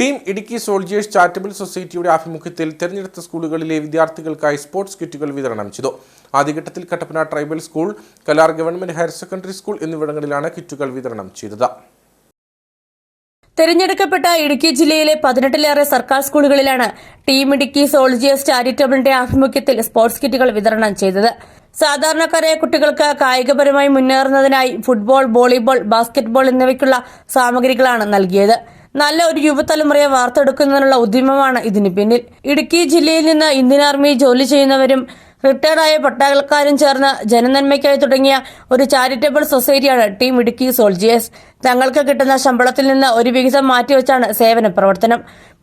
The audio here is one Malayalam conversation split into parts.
ടീം ഇടുക്കി സോൾജിയേഴ്സ് ചാരിറ്റബിൾ സൊസൈറ്റിയുടെ ആഭിമുഖ്യത്തിൽ തെരഞ്ഞെടുത്ത സ്കൂളുകളിലെ വിദ്യാർത്ഥികൾക്കായി സ്പോർട്സ് കിറ്റുകൾ വിതരണം ചെയ്തു. ആദ്യഘട്ടത്തിൽ Kattappana tribal school Kallar government higher secondary school എന്നിവിടങ്ങളിലാണ് കിറ്റുകൾ വിതരണം ചെയ്തത്. തെരഞ്ഞെടുക്കപ്പെട്ട ഇടുക്കി ജില്ലയിലെ പതിനെട്ടിലേറെ സർക്കാർ സ്കൂളുകളിലാണ് ടീം ഇടുക്കി സോൾജിയേഴ്സ് ചാരിറ്റബിളിന്റെ ആഭിമുഖ്യത്തിൽ സ്പോർട്സ് കിറ്റുകൾ വിതരണം ചെയ്തത്. സാധാരണക്കാരായ കുട്ടികൾക്ക് കായികപരമായി മുന്നേറുന്നതിനായി ഫുട്ബോൾ വോളിബോൾ ബാസ്കറ്റ്ബോൾ എന്നിവയ്ക്കുള്ള സാമഗ്രികളാണ് നൽകിയത്. നല്ല ഒരു യുവതലമുറയെ വാർത്തെടുക്കുന്നതിനുള്ള ഉദ്യമമാണ് ഇതിന് പിന്നിൽ. ഇടുക്കി ജില്ലയിൽ നിന്ന് ഇന്ത്യൻ ആർമി ജോലി ചെയ്യുന്നവരും റിട്ടയർഡായ പട്ടാളക്കാരും ചേർന്ന് ജനനന്മയ്ക്കായി തുടങ്ങിയ ഒരു ചാരിറ്റബിൾ സൊസൈറ്റിയാണ് ടീം ഇടുക്കി സോൾജിയേഴ്സ്. തങ്ങൾക്ക് കിട്ടുന്ന ശമ്പളത്തിൽ നിന്ന് ഒരു വിഹിതം മാറ്റിവെച്ചാണ് സേവന പ്രവർത്തനം.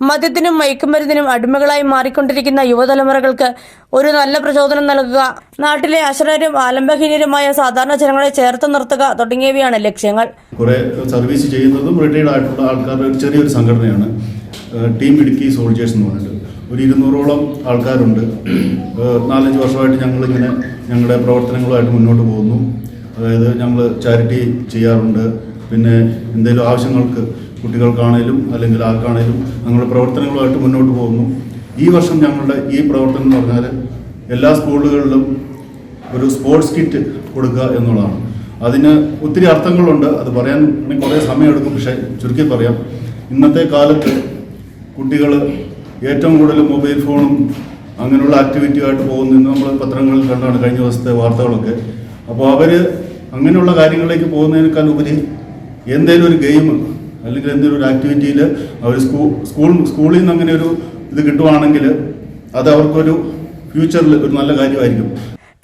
മദ്യത്തിനും മയക്കുമരുന്നിനും അടിമകളായി മാറിക്കൊണ്ടിരിക്കുന്ന യുവതലമുറകൾക്ക് ഒരു നല്ല പ്രചോദനം നൽകുക നാട്ടിലെ അശരണരും ആലംബഹീനരുമായ സാധാരണ ജനങ്ങളെ ചേർത്ത് നിർത്തുക തുടങ്ങിയവയാണ് ലക്ഷ്യങ്ങൾ. സർവീസ് ചെയ്യുന്നതും റിട്ടയർഡ് ആയിട്ടുള്ള ആൾക്കാരുടെ ചെറിയൊരു സംഘടനയാണ് ടീം ഇടുക്കി സോൾജേഴ്സ് എന്ന് പറഞ്ഞിട്ട്. ഒരു ഇരുന്നൂറോളം ആൾക്കാരുണ്ട്. നാലഞ്ച് വർഷമായിട്ട് ഞങ്ങളിങ്ങനെ ഞങ്ങളുടെ പ്രവർത്തനങ്ങളുമായിട്ട് മുന്നോട്ട് പോകുന്നു. അതായത് ഞങ്ങൾ ചാരിറ്റി ചെയ്യാറുണ്ട്. പിന്നെ എന്തെങ്കിലും ആവശ്യങ്ങൾക്ക് കുട്ടികൾക്കാണേലും അല്ലെങ്കിൽ ആർക്കാണേലും ഞങ്ങളുടെ പ്രവർത്തനങ്ങളുമായിട്ട് മുന്നോട്ട് പോകുന്നു. ഈ വർഷം ഞങ്ങളുടെ ഈ പ്രവർത്തനം എന്ന് പറഞ്ഞാൽ എല്ലാ സ്കൂളുകളിലും ഒരു സ്പോർട്സ് കിറ്റ് കൊടുക്കുക എന്നുള്ളതാണ്. അതിന് ഒത്തിരി അർത്ഥങ്ങളുണ്ട്. അത് പറയാൻ കുറേ സമയമെടുക്കും പക്ഷേ ചുരുക്കി പറയാം. ഇന്നത്തെ കാലത്ത് കുട്ടികൾ ഏറ്റവും കൂടുതൽ മൊബൈൽ ഫോണും അങ്ങനെയുള്ള ആക്ടിവിറ്റിയായിട്ട് പോകുന്നതെന്ന് നമ്മൾ പത്രങ്ങളിൽ കണ്ടാണ് കഴിഞ്ഞ ദിവസത്തെ വാർത്തകളൊക്കെ. അപ്പോൾ അവർ അങ്ങനെയുള്ള കാര്യങ്ങളിലേക്ക് പോകുന്നതിനേക്കാൾ ഉപരി എന്തെങ്കിലും ഒരു ഗെയിം അല്ലെങ്കിൽ എന്തെങ്കിലും ഒരു ആക്ടിവിറ്റിയിൽ അവർ സ്കൂൾ സ്കൂൾ സ്കൂളിൽ നിന്ന് അങ്ങനെ ഒരു ഇത് കിട്ടുവാണെങ്കിൽ അത് അവർക്കൊരു ഫ്യൂച്ചറിൽ ഒരു നല്ല കാര്യമായിരിക്കും.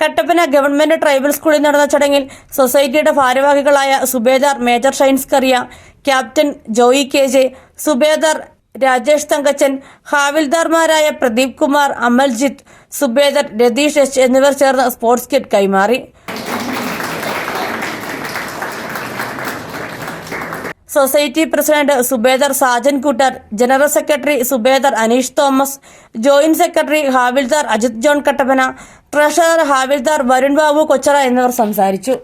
കട്ടപ്പന ഗവൺമെന്റ് ട്രൈബൽ സ്കൂളിൽ നടന്ന ചടങ്ങിൽ സൊസൈറ്റിയുടെ ഭാരവാഹികളായ subedar major Shines Kariya captain Joy K J subedar Rajesh Thankachan ഹാവിൽദാർമാരായ Pradeep Kumar Amaljith subedar Ratheesh H എന്നിവർ ചേർന്ന് സ്പോർട്സ് കിറ്റ് കൈമാറി. Society president subedar Sajan Koottar general secretary subedar Aneesh Thomas joint secretary havildar Ajith John Kattappana treasurer havildar Varun Babu Kochara എന്നിവർ സംസാരിച്ചു.